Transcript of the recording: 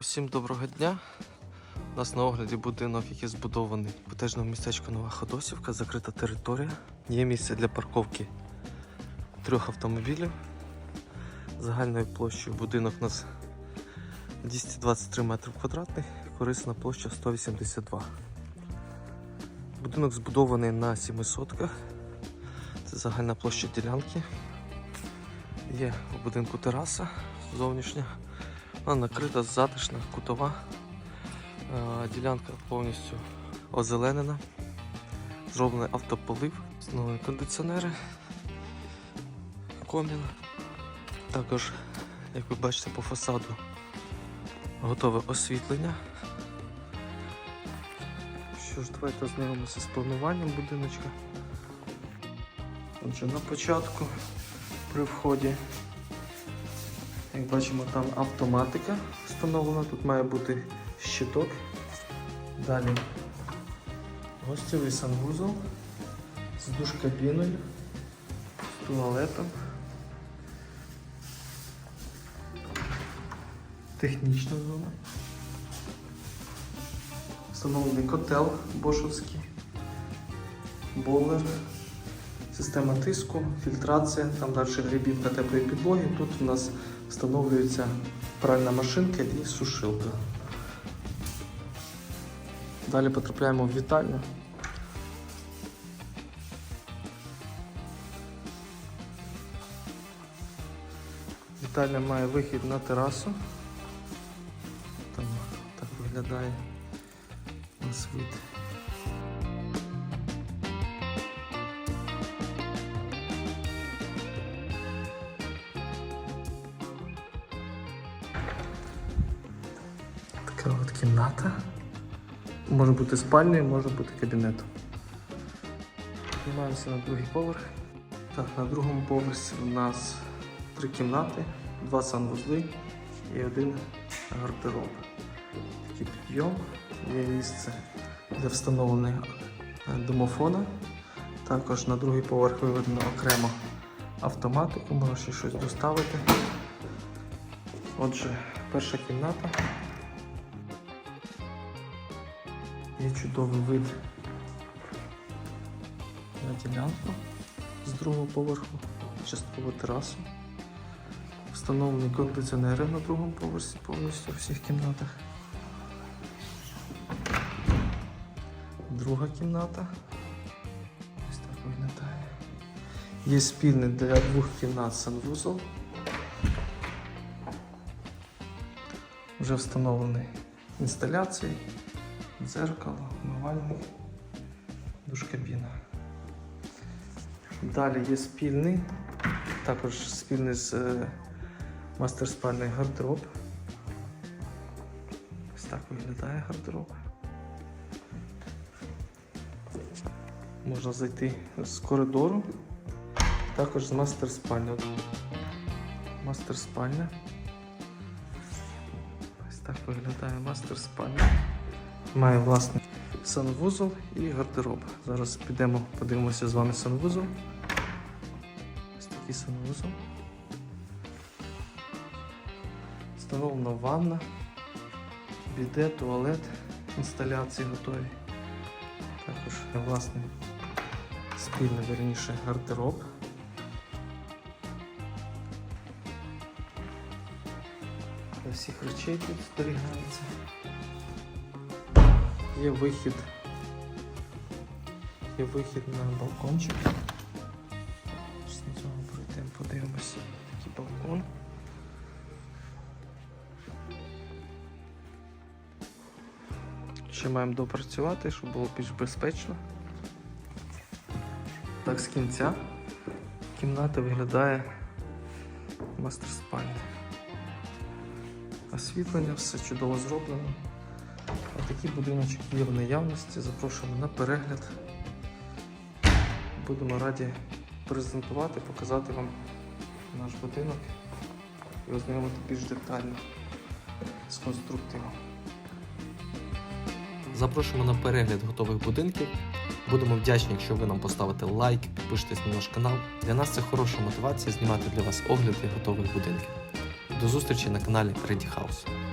Всім доброго дня. У нас на огляді будинок, який збудований в котежному містечку Нова Ходосівка, закрита територія. Є місце для парковки трьох автомобілів. Загальною площею будинок у нас 223 метри квадратних, корисна площа 182. Будинок збудований на 7 сотках. Це загальна площа ділянки. Є у будинку тераса зовнішня. Накрита, затишна, кутова. Е, Ділянка повністю озеленена. Зроблений автополив, встановлені кондиціонери, комін. Також, як ви бачите, по фасаду готове освітлення. Що ж, давайте ознайомимося з плануванням будиночка. Отже, на початку при вході як бачимо, там автоматика встановлена, тут має бути щиток. Далі гостєвий санвузол з душ-кабіною, з туалетом. Технічна зона. Встановлений котел бошовський, бойлер, система тиску, фільтрація, там далі грибівка теплої підлоги. Тут у нас встановлюється пральна машинка і сушилка. Далі потрапляємо в вітальню. Вітальня має вихід на терасу. Там так виглядає у вид. Така от кімната. Може бути спальнею, може бути кабінетом. Піднімаємося на другий поверх. Так, на другому поверсі у нас три кімнати, два санвузли і один гардероб. Такий підйом, є місце для встановлення е, домофона. Також на другий поверх виведено окремо автоматику, можна ще щось доставити. Отже, перша кімната. Є чудовий вид на ділянку з другого поверху, частково терасу. Встановлені кондиціонери на другому поверсі повністю у всіх кімнатах. Друга кімната. Ось так виглядає. Є спільний для двох кімнат санвузол. Вже встановлені інсталяції, дзеркало, умивальник, душ-кабіна. Далі є спільний, також спільний з е, мастер-спальний гардероб. Ось так виглядає гардероб. Можна зайти з коридору, також з мастер-спальні. Мастер-спальня. Ось так виглядає мастер-спальня. Має власний санвузол і гардероб. Зараз підемо, подивимося з вами санвузол. Ось такий санвузол. Встановлена ванна, біде, туалет, інсталяції готові. Також власний спільний верніше гардероб. Для всіх речей тут зберігається. Є вихід. Є вихід на балкончик. На цього пройдемо, подивимося. Такий балкон. Ще маємо допрацювати, щоб було більш безпечно. Так, з кінця кімната виглядає мастер спальня. Освітлення, все чудово зроблено. А такий будиночок є в наявності. Запрошуємо на перегляд. Будемо раді презентувати, показати вам наш будинок і ознайомити більш детально з конструктивом. Запрошуємо на перегляд готових будинків. Будемо вдячні, якщо ви нам поставите лайк, підпишетесь на наш канал. Для нас це хороша мотивація знімати для вас огляди готових будинків. До зустрічі на каналі Ready House.